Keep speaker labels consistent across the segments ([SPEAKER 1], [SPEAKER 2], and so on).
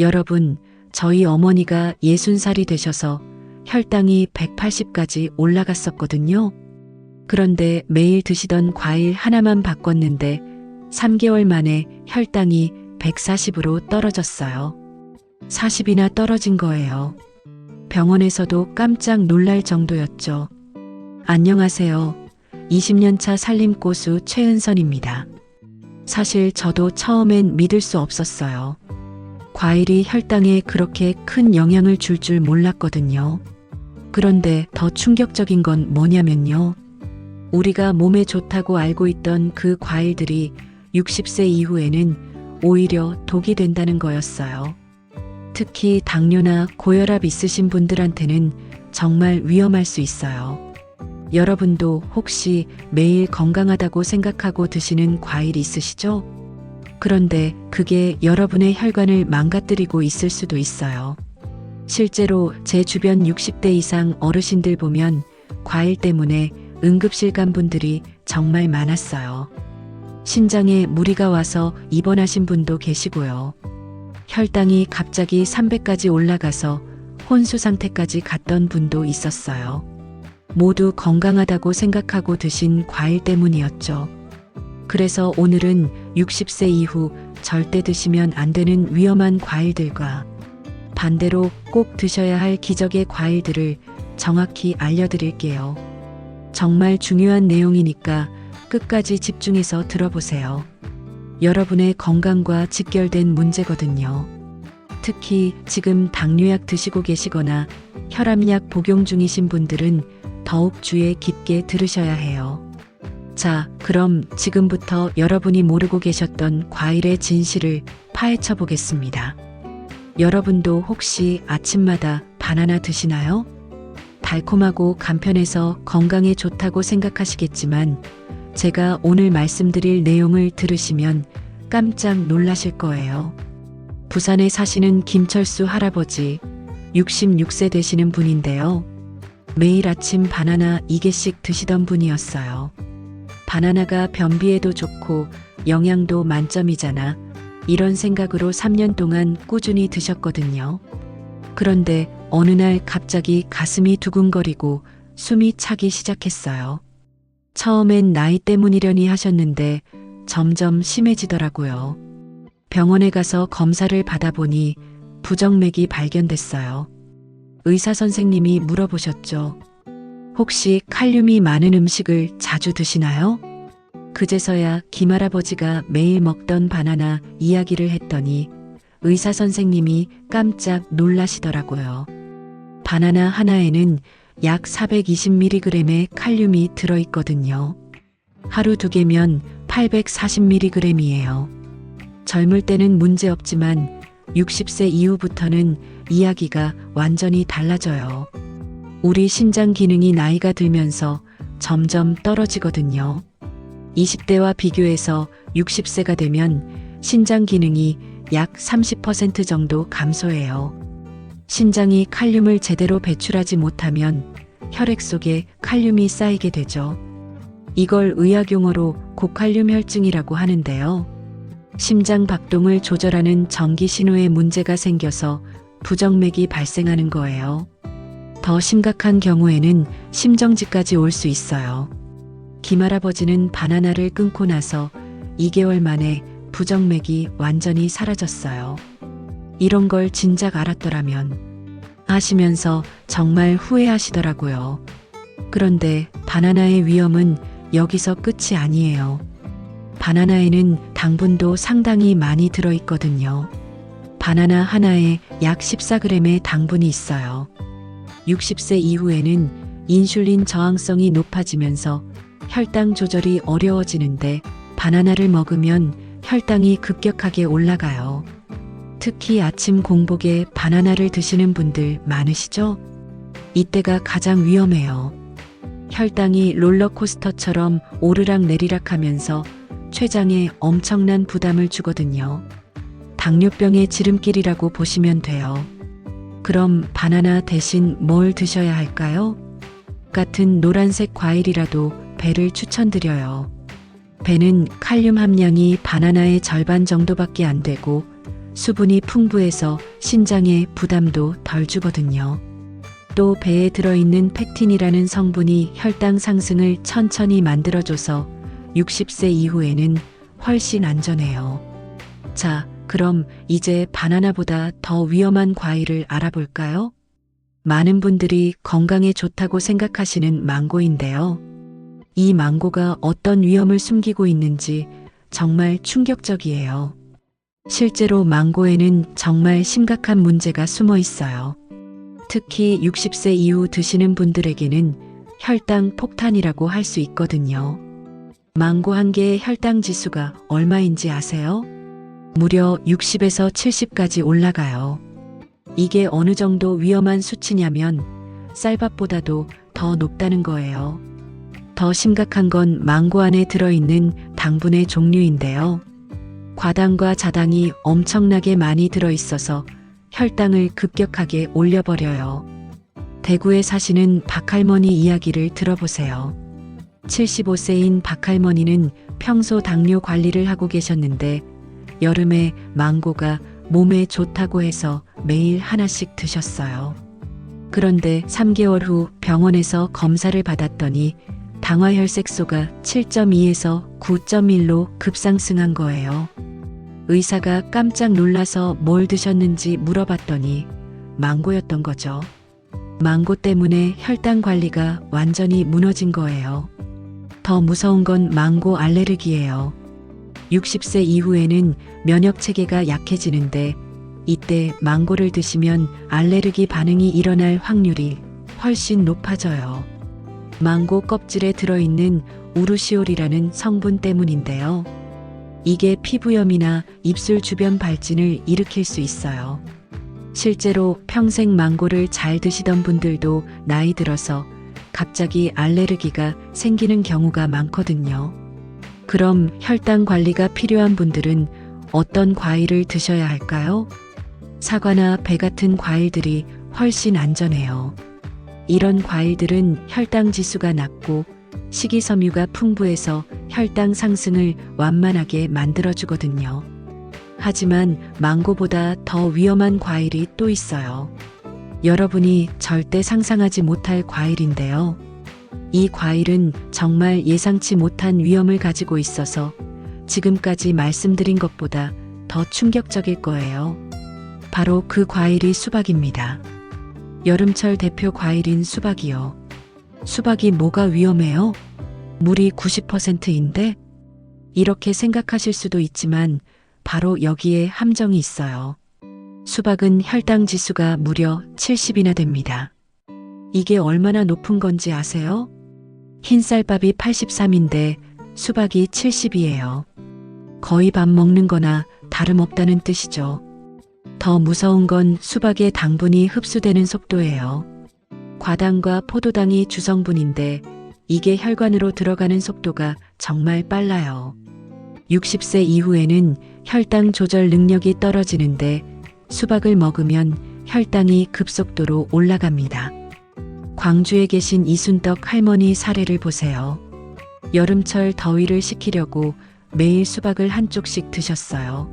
[SPEAKER 1] 여러분, 저희 어머니가 60살이 되셔서 혈당이 180까지 올라갔었거든요. 그런데 매일 드시던 과일 하나만 바꿨는데 3개월 만에 혈당이 140으로 떨어졌어요. 40이나 떨어진 거예요. 병원에서도 깜짝 놀랄 정도였죠. 안녕하세요. 20년차 살림고수 최은선입니다. 사실 저도 처음엔 믿을 수 없었어요. 과일이 혈당에 그렇게 큰 영향을 줄 줄 몰랐거든요. 그런데 더 충격적인 건 뭐냐면요. 우리가 몸에 좋다고 알고 있던 그 과일들이 60세 이후에는 오히려 독이 된다는 거였어요. 특히 당뇨나 고혈압 있으신 분들한테는 정말 위험할 수 있어요. 여러분도 혹시 매일 건강하다고 생각하고 드시는 과일 있으시죠? 그런데 그게 여러분의 혈관을 망가뜨리고 있을 수도 있어요. 실제로 제 주변 60대 이상 어르신들 보면 과일 때문에 응급실 간 분들이 정말 많았어요. 신장에 무리가 와서 입원하신 분도 계시고요. 혈당이 갑자기 300까지 올라가서 혼수 상태까지 갔던 분도 있었어요. 모두 건강하다고 생각하고 드신 과일 때문이었죠. 그래서 오늘은 60세 이후 절대 드시면 안 되는 위험한 과일들과 반대로 꼭 드셔야 할 기적의 과일들을 정확히 알려드릴게요. 정말 중요한 내용이니까 끝까지 집중해서 들어보세요. 여러분의 건강과 직결된 문제거든요. 특히 지금 당뇨약 드시고 계시거나 혈압약 복용 중이신 분들은 더욱 주의 깊게 들으셔야 해요. 자, 그럼 지금부터 여러분이 모르고 계셨던 과일의 진실을 파헤쳐 보겠습니다. 여러분도 혹시 아침마다 바나나 드시나요? 달콤하고 간편해서 건강에 좋다고 생각하시겠지만 제가 오늘 말씀드릴 내용을 들으시면 깜짝 놀라실 거예요. 부산에 사시는 김철수 할아버지 66세 되시는 분인데요. 매일 아침 바나나 2개씩 드시던 분이었어요. 바나나가 변비에도 좋고 영양도 만점이잖아. 이런 생각으로 3년 동안 꾸준히 드셨거든요. 그런데 어느 날 갑자기 가슴이 두근거리고 숨이 차기 시작했어요. 처음엔 나이 때문이려니 하셨는데 점점 심해지더라고요. 병원에 가서 검사를 받아보니 부정맥이 발견됐어요. 의사 선생님이 물어보셨죠. 혹시 칼륨이 많은 음식을 자주 드시나요? 그제서야 김할아버지가 매일 먹던 바나나 이야기를 했더니 의사 선생님이 깜짝 놀라시더라고요. 바나나 하나에는 약 420mg의 칼륨이 들어있거든요. 하루 두 개면 840mg이에요. 젊을 때는 문제 없지만 60세 이후부터는 이야기가 완전히 달라져요. 우리 신장 기능이 나이가 들면서 점점 떨어지거든요. 20대와 비교해서 60세가 되면 신장 기능이 약 30% 정도 감소해요. 신장이 칼륨을 제대로 배출하지 못하면 혈액 속에 칼륨이 쌓이게 되죠. 이걸 의학용어로 고칼륨 혈증이라고 하는데요. 심장 박동을 조절하는 전기 신호에 문제가 생겨서 부정맥이 발생하는 거예요. 더 심각한 경우에는 심정지까지 올 수 있어요. 김할아버지는 바나나를 끊고 나서 2개월 만에 부정맥이 완전히 사라졌어요. 이런 걸 진작 알았더라면 하시면서 정말 후회하시더라고요. 그런데 바나나의 위험은 여기서 끝이 아니에요. 바나나에는 당분도 상당히 많이 들어있거든요. 바나나 하나에 약 14g의 당분이 있어요. 60세 이후에는 인슐린 저항성이 높아지면서 혈당 조절이 어려워지는데 바나나를 먹으면 혈당이 급격하게 올라가요. 특히 아침 공복에 바나나를 드시는 분들 많으시죠? 이때가 가장 위험해요. 혈당이 롤러코스터처럼 오르락 내리락 하면서 췌장에 엄청난 부담을 주거든요. 당뇨병의 지름길이라고 보시면 돼요. 그럼 바나나 대신 뭘 드셔야 할까요? 같은 노란색 과일이라도 배를 추천드려요. 배는 칼륨 함량이 바나나의 절반 정도밖에 안 되고 수분이 풍부해서 신장에 부담도 덜 주거든요. 또 배에 들어있는 팩틴이라는 성분이 혈당 상승을 천천히 만들어줘서 60세 이후에는 훨씬 안전해요. 자, 그럼 이제 바나나보다 더 위험한 과일을 알아볼까요? 많은 분들이 건강에 좋다고 생각하시는 망고인데요. 이 망고가 어떤 위험을 숨기고 있는지 정말 충격적이에요. 실제로 망고에는 정말 심각한 문제가 숨어 있어요. 특히 60세 이후 드시는 분들에게는 혈당 폭탄이라고 할 수 있거든요. 망고 한 개의 혈당 지수가 얼마인지 아세요? 무려 60에서 70까지 올라가요. 이게 어느 정도 위험한 수치냐면 쌀밥보다도 더 높다는 거예요. 더 심각한 건 망고 안에 들어있는 당분의 종류인데요. 과당과 자당이 엄청나게 많이 들어있어서 혈당을 급격하게 올려버려요. 대구에 사시는 박할머니 이야기를 들어보세요. 75세인 박할머니는 평소 당뇨 관리를 하고 계셨는데 여름에 망고가 몸에 좋다고 해서 매일 하나씩 드셨어요. 그런데 3개월 후 병원에서 검사를 받았더니 당화혈색소가 7.2에서 9.1로 급상승한 거예요. 의사가 깜짝 놀라서 뭘 드셨는지 물어봤더니 망고였던 거죠. 망고 때문에 혈당 관리가 완전히 무너진 거예요. 더 무서운 건 망고 알레르기예요. 60세 이후에는 면역 체계가 약해지는데 이때 망고를 드시면 알레르기 반응이 일어날 확률이 훨씬 높아져요. 망고 껍질에 들어있는 우루시올이라는 성분 때문인데요. 이게 피부염이나 입술 주변 발진을 일으킬 수 있어요. 실제로 평생 망고를 잘 드시던 분들도 나이 들어서 갑자기 알레르기가 생기는 경우가 많거든요. 그럼 혈당 관리가 필요한 분들은 어떤 과일을 드셔야 할까요? 사과나 배 같은 과일들이 훨씬 안전해요. 이런 과일들은 혈당 지수가 낮고 식이섬유가 풍부해서 혈당 상승을 완만하게 만들어주거든요. 하지만 망고보다 더 위험한 과일이 또 있어요. 여러분이 절대 상상하지 못할 과일인데요. 이 과일은 정말 예상치 못한 위험을 가지고 있어서 지금까지 말씀드린 것보다 더 충격적일 거예요. 바로 그 과일이 수박입니다. 여름철 대표 과일인 수박이요. 수박이 뭐가 위험해요? 물이 90%인데? 이렇게 생각하실 수도 있지만 바로 여기에 함정이 있어요. 수박은 혈당 지수가 무려 70이나 됩니다. 이게 얼마나 높은 건지 아세요? 흰쌀밥이 83인데 수박이 70이에요. 거의 밥 먹는 거나 다름없다는 뜻이죠. 더 무서운 건 수박의 당분이 흡수되는 속도예요. 과당과 포도당이 주성분인데 이게 혈관으로 들어가는 속도가 정말 빨라요. 60세 이후에는 혈당 조절 능력이 떨어지는데 수박을 먹으면 혈당이 급속도로 올라갑니다. 광주에 계신 이순덕 할머니 사례를 보세요. 여름철 더위를 식히려고 매일 수박을 한 쪽씩 드셨어요.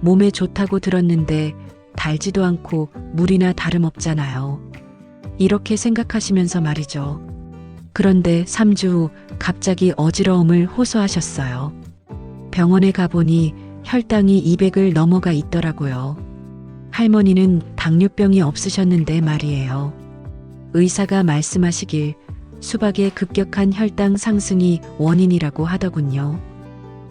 [SPEAKER 1] 몸에 좋다고 들었는데 달지도 않고 물이나 다름없잖아요. 이렇게 생각하시면서 말이죠. 그런데 3주 후 갑자기 어지러움을 호소하셨어요. 병원에 가보니 혈당이 200을 넘어가 있더라고요. 할머니는 당뇨병이 없으셨는데 말이에요. 의사가 말씀하시길 수박의 급격한 혈당 상승이 원인이라고 하더군요.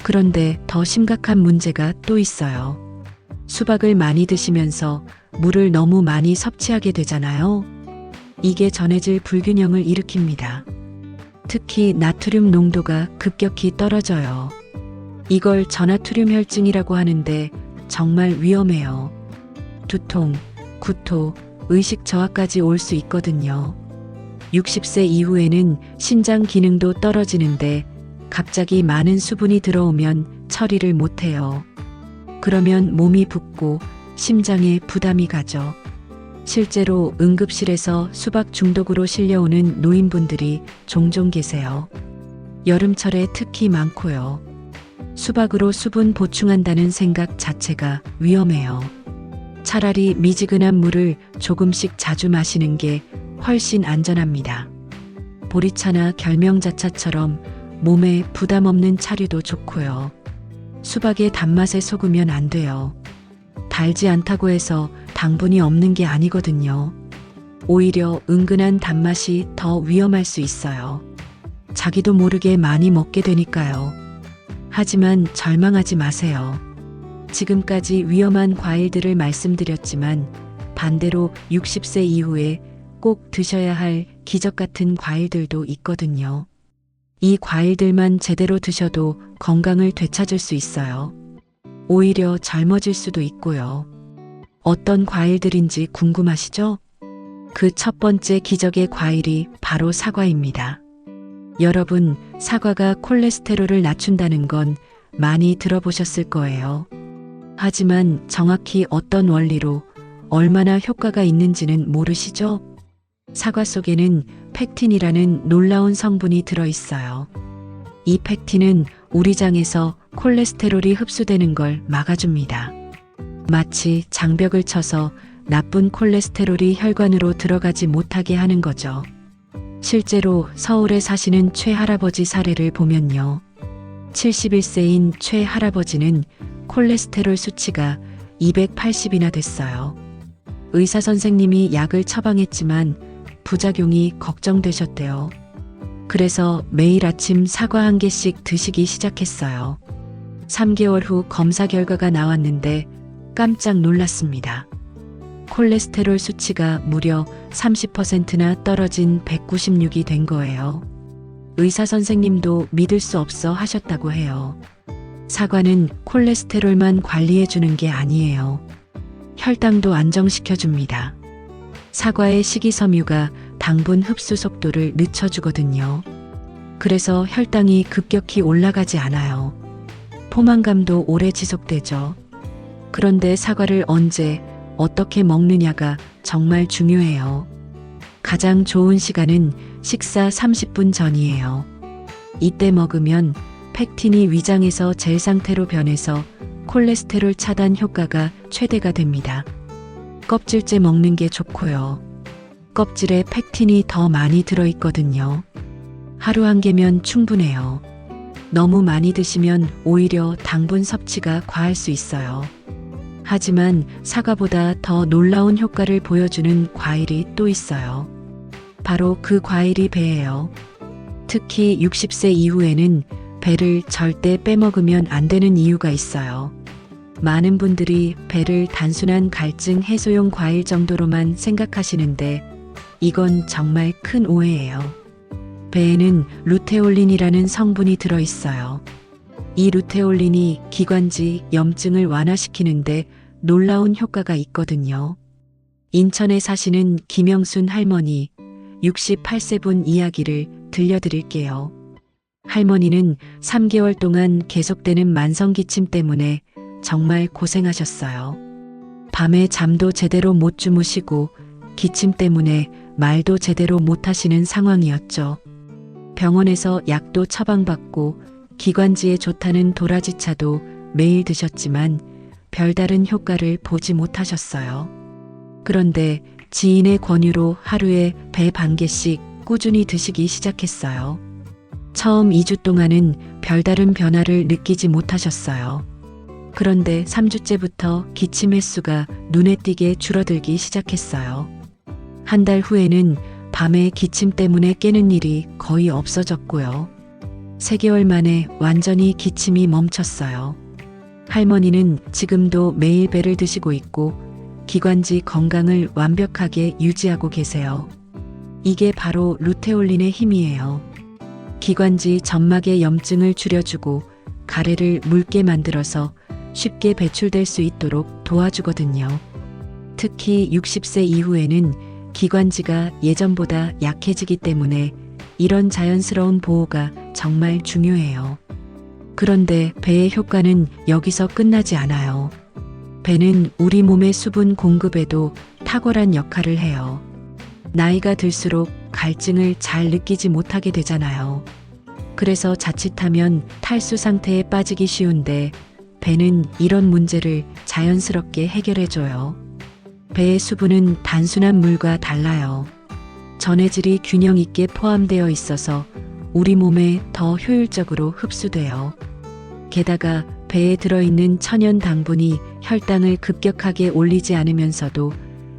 [SPEAKER 1] 그런데 더 심각한 문제가 또 있어요. 수박을 많이 드시면서 물을 너무 많이 섭취하게 되잖아요. 이게 전해질 불균형을 일으킵니다. 특히 나트륨 농도가 급격히 떨어져요. 이걸 전하투륨 혈증이라고 하는데 정말 위험해요. 두통, 구토, 의식 저하까지 올 수 있거든요. 60세 이후에는 신장 기능도 떨어지는데 갑자기 많은 수분이 들어오면 처리를 못해요. 그러면 몸이 붓고 심장에 부담이 가죠. 실제로 응급실에서 수박 중독으로 실려오는 노인분들이 종종 계세요. 여름철에 특히 많고요. 수박으로 수분 보충한다는 생각 자체가 위험해요. 차라리 미지근한 물을 조금씩 자주 마시는 게 훨씬 안전합니다. 보리차나 결명자차처럼 몸에 부담 없는 차류도 좋고요. 수박의 단맛에 속으면 안 돼요. 달지 않다고 해서 당분이 없는 게 아니거든요. 오히려 은근한 단맛이 더 위험할 수 있어요. 자기도 모르게 많이 먹게 되니까요. 하지만 절망하지 마세요. 지금까지 위험한 과일들을 말씀드렸지만 반대로 60세 이후에 꼭 드셔야 할 기적 같은 과일들도 있거든요. 이 과일들만 제대로 드셔도 건강을 되찾을 수 있어요. 오히려 젊어질 수도 있고요. 어떤 과일들인지 궁금하시죠? 그 첫 번째 기적의 과일이 바로 사과입니다. 여러분, 사과가 콜레스테롤을 낮춘다는 건 많이 들어보셨을 거예요. 하지만 정확히 어떤 원리로 얼마나 효과가 있는지는 모르시죠? 사과 속에는 팩틴이라는 놀라운 성분이 들어있어요. 이 팩틴은 우리 장에서 콜레스테롤이 흡수되는 걸 막아줍니다. 마치 장벽을 쳐서 나쁜 콜레스테롤이 혈관으로 들어가지 못하게 하는 거죠. 실제로 서울에 사시는 최 할아버지 사례를 보면요. 71세인 최 할아버지는 콜레스테롤 수치가 280이나 됐어요. 의사 선생님이 약을 처방했지만 부작용이 걱정되셨대요. 그래서 매일 아침 사과 한 개씩 드시기 시작했어요. 3개월 후 검사 결과가 나왔는데 깜짝 놀랐습니다. 콜레스테롤 수치가 무려 30%나 떨어진 196이 된 거예요. 의사 선생님도 믿을 수 없어 하셨다고 해요. 사과는 콜레스테롤만 관리해 주는 게 아니에요. 혈당도 안정시켜 줍니다. 사과의 식이섬유가 당분 흡수 속도를 늦춰주거든요. 그래서 혈당이 급격히 올라가지 않아요. 포만감도 오래 지속되죠. 그런데 사과를 언제, 어떻게 먹느냐가 정말 중요해요. 가장 좋은 시간은 식사 30분 전이에요. 이때 먹으면 팩틴이 위장에서 젤 상태로 변해서 콜레스테롤 차단 효과가 최대가 됩니다. 껍질째 먹는 게 좋고요. 껍질에 팩틴이 더 많이 들어있거든요. 하루 한 개면 충분해요. 너무 많이 드시면 오히려 당분 섭취가 과할 수 있어요. 하지만 사과보다 더 놀라운 효과를 보여주는 과일이 또 있어요. 바로 그 과일이 배예요. 특히 60세 이후에는 배를 절대 빼먹으면 안 되는 이유가 있어요. 많은 분들이 배를 단순한 갈증 해소용 과일 정도로만 생각하시는데 이건 정말 큰 오해예요. 배에는 루테올린이라는 성분이 들어 있어요. 이 루테올린이 기관지 염증을 완화시키는데 놀라운 효과가 있거든요. 인천에 사시는 김영순 할머니 68세분 이야기를 들려드릴게요. 할머니는 3개월 동안 계속되는 만성기침 때문에 정말 고생하셨어요. 밤에 잠도 제대로 못 주무시고 기침 때문에 말도 제대로 못 하시는 상황이었죠. 병원에서 약도 처방받고 기관지에 좋다는 도라지차도 매일 드셨지만 별다른 효과를 보지 못하셨어요. 그런데 지인의 권유로 하루에 배 반 개씩 꾸준히 드시기 시작했어요. 처음 2주 동안은 별다른 변화를 느끼지 못하셨어요. 그런데 3주째부터 기침 횟수가 눈에 띄게 줄어들기 시작했어요. 한 달 후에는 밤에 기침 때문에 깨는 일이 거의 없어졌고요. 3개월 만에 완전히 기침이 멈췄어요. 할머니는 지금도 매일 배를 드시고 있고 기관지 건강을 완벽하게 유지하고 계세요. 이게 바로 루테올린의 힘이에요. 기관지 점막의 염증을 줄여주고 가래를 묽게 만들어서 쉽게 배출될 수 있도록 도와주거든요. 특히 60세 이후에는 기관지가 예전보다 약해지기 때문에 이런 자연스러운 보호가 정말 중요해요. 그런데 배의 효과는 여기서 끝나지 않아요. 배는 우리 몸의 수분 공급에도 탁월한 역할을 해요. 나이가 들수록 갈증을 잘 느끼지 못하게 되잖아요. 그래서 자칫하면 탈수 상태에 빠지기 쉬운데 배는 이런 문제를 자연스럽게 해결해줘요. 배의 수분은 단순한 물과 달라요. 전해질이 균형 있게 포함되어 있어서 우리 몸에 더 효율적으로 흡수돼요. 게다가 배에 들어있는 천연 당분이 혈당을 급격하게 올리지 않으면서도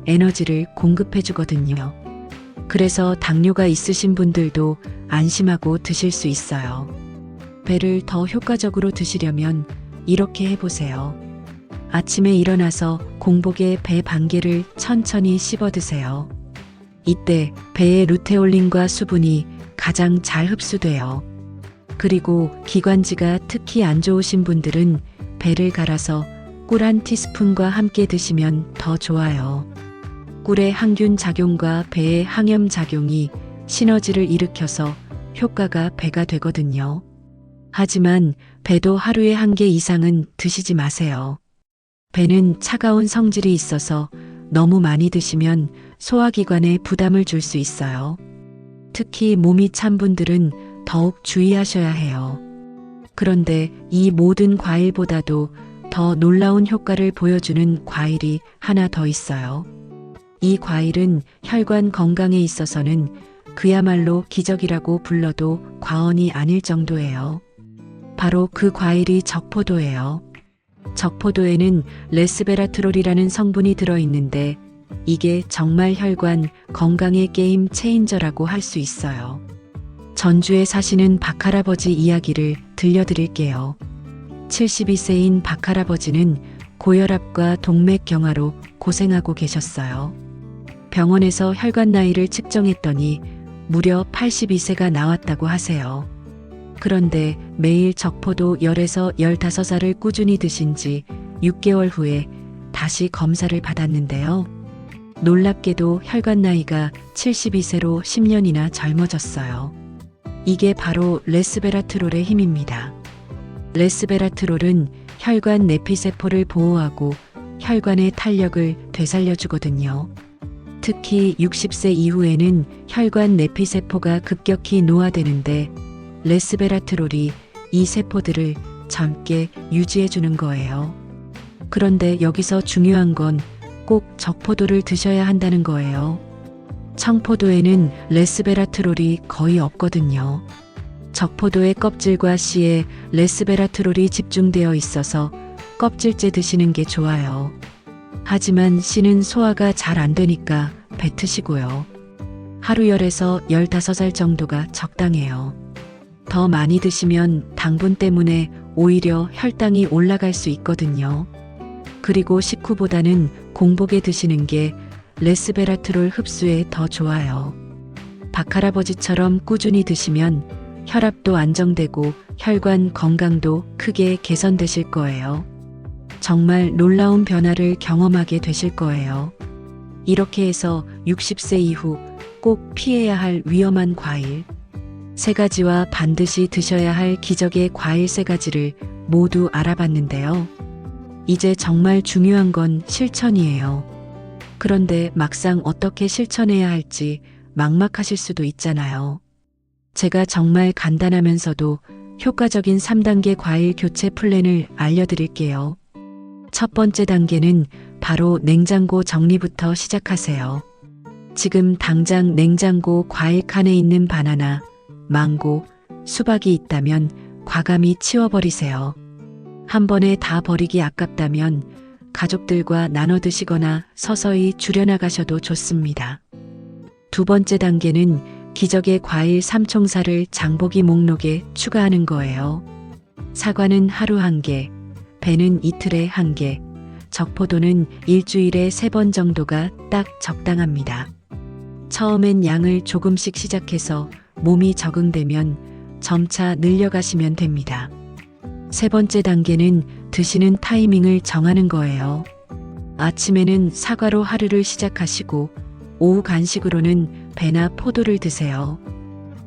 [SPEAKER 1] 에너지를 공급해주거든요. 그래서 당뇨가 있으신 분들도 안심하고 드실 수 있어요. 배를 더 효과적으로 드시려면 이렇게 해보세요. 아침에 일어나서 공복에 배 반 개를 천천히 씹어 드세요. 이때 배의 루테올린과 수분이 가장 잘 흡수돼요. 그리고 기관지가 특히 안 좋으신 분들은 배를 갈아서 꿀 한 티스푼과 함께 드시면 더 좋아요. 꿀의 항균 작용과 배의 항염 작용이 시너지를 일으켜서 효과가 배가 되거든요. 하지만 배도 하루에 한 개 이상은 드시지 마세요. 배는 차가운 성질이 있어서 너무 많이 드시면 소화기관에 부담을 줄 수 있어요. 특히 몸이 찬 분들은 더욱 주의하셔야 해요. 그런데 이 모든 과일보다도 더 놀라운 효과를 보여주는 과일이 하나 더 있어요. 이 과일은 혈관 건강에 있어서는 그야말로 기적이라고 불러도 과언이 아닐 정도예요. 바로 그 과일이 적포도예요. 적포도에는 레스베라트롤이라는 성분이 들어있는데 이게 정말 혈관 건강의 게임 체인저라고 할 수 있어요. 전주에 사시는 박할아버지 이야기를 들려드릴게요. 72세인 박할아버지는 고혈압과 동맥경화로 고생하고 계셨어요. 병원에서 혈관 나이를 측정했더니 무려 82세가 나왔다고 하세요. 그런데 매일 적포도 10에서 15살을 꾸준히 드신 지 6개월 후에 다시 검사를 받았는데요. 놀랍게도 혈관 나이가 72세로 10년이나 젊어졌어요. 이게 바로 레스베라트롤의 힘입니다. 레스베라트롤은 혈관 내피세포를 보호하고 혈관의 탄력을 되살려주거든요. 특히 60세 이후에는 혈관 내피세포가 급격히 노화되는데 레스베라트롤이 이 세포들을 젊게 유지해주는 거예요. 그런데 여기서 중요한 건 꼭 적포도를 드셔야 한다는 거예요. 청포도에는 레스베라트롤이 거의 없거든요. 적포도의 껍질과 씨에 레스베라트롤이 집중되어 있어서 껍질째 드시는 게 좋아요. 하지만 씨는 소화가 잘 안 되니까 뱉으시고요. 하루 열에서 15살 정도가 적당해요. 더 많이 드시면 당분 때문에 오히려 혈당이 올라갈 수 있거든요. 그리고 식후보다는 공복에 드시는 게 레스베라트롤 흡수에 더 좋아요. 박할아버지처럼 꾸준히 드시면 혈압도 안정되고 혈관 건강도 크게 개선되실 거예요. 정말 놀라운 변화를 경험하게 되실 거예요. 이렇게 해서 60세 이후 꼭 피해야 할 위험한 과일, 세 가지와 반드시 드셔야 할 기적의 과일 세 가지를 모두 알아봤는데요. 이제 정말 중요한 건 실천이에요. 그런데 막상 어떻게 실천해야 할지 막막하실 수도 있잖아요. 제가 정말 간단하면서도 효과적인 3단계 과일 교체 플랜을 알려드릴게요. 첫 번째 단계는 바로 냉장고 정리부터 시작하세요. 지금 당장 냉장고 과일 칸에 있는 바나나, 망고, 수박이 있다면 과감히 치워버리세요. 한 번에 다 버리기 아깝다면 가족들과 나눠 드시거나 서서히 줄여나가셔도 좋습니다. 두 번째 단계는 기적의 과일 삼총사를 장보기 목록에 추가하는 거예요. 사과는 하루 한 개, 배는 이틀에 한 개, 적포도는 일주일에 세 번 정도가 딱 적당합니다. 처음엔 양을 조금씩 시작해서 몸이 적응되면 점차 늘려가시면 됩니다. 세 번째 단계는 드시는 타이밍을 정하는 거예요. 아침에는 사과로 하루를 시작하시고 오후 간식으로는 배나 포도를 드세요.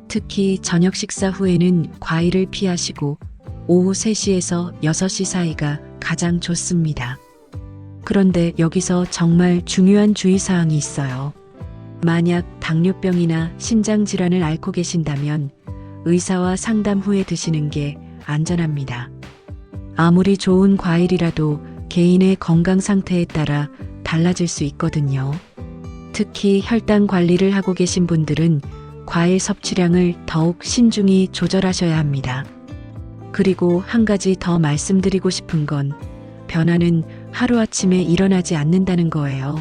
[SPEAKER 1] 특히 저녁 식사 후에는 과일을 피하시고 오후 3시에서 6시 사이가 가장 좋습니다. 그런데 여기서 정말 중요한 주의사항이 있어요. 만약 당뇨병이나 심장질환을 앓고 계신다면 의사와 상담 후에 드시는 게 안전합니다. 아무리 좋은 과일이라도 개인의 건강 상태에 따라 달라질 수 있거든요. 특히 혈당 관리를 하고 계신 분들은 과일 섭취량을 더욱 신중히 조절하셔야 합니다. 그리고 한 가지 더 말씀드리고 싶은 건 변화는 하루아침에 일어나지 않는다는 거예요.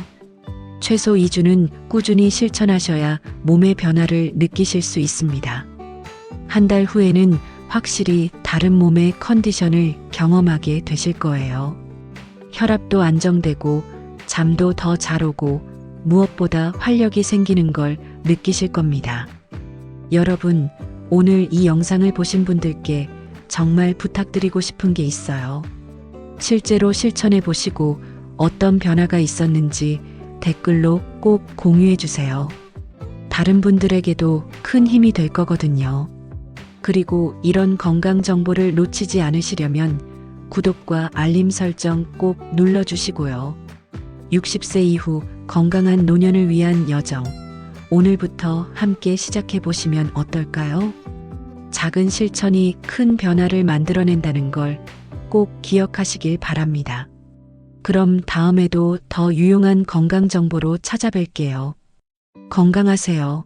[SPEAKER 1] 최소 2주는 꾸준히 실천하셔야 몸의 변화를 느끼실 수 있습니다. 한 달 후에는 확실히 다른 몸의 컨디션을 경험하게 되실 거예요. 혈압도 안정되고 잠도 더 잘 오고 무엇보다 활력이 생기는 걸 느끼실 겁니다. 여러분, 오늘 이 영상을 보신 분들께 정말 부탁드리고 싶은 게 있어요. 실제로 실천해 보시고 어떤 변화가 있었는지 댓글로 꼭 공유해 주세요. 다른 분들에게도 큰 힘이 될 거거든요. 그리고 이런 건강 정보를 놓치지 않으시려면 구독과 알림 설정 꼭 눌러주시고요. 60세 이후 건강한 노년을 위한 여정. 오늘부터 함께 시작해 보시면 어떨까요? 작은 실천이 큰 변화를 만들어낸다는 걸 꼭 기억하시길 바랍니다. 그럼 다음에도 더 유용한 건강 정보로 찾아뵐게요. 건강하세요.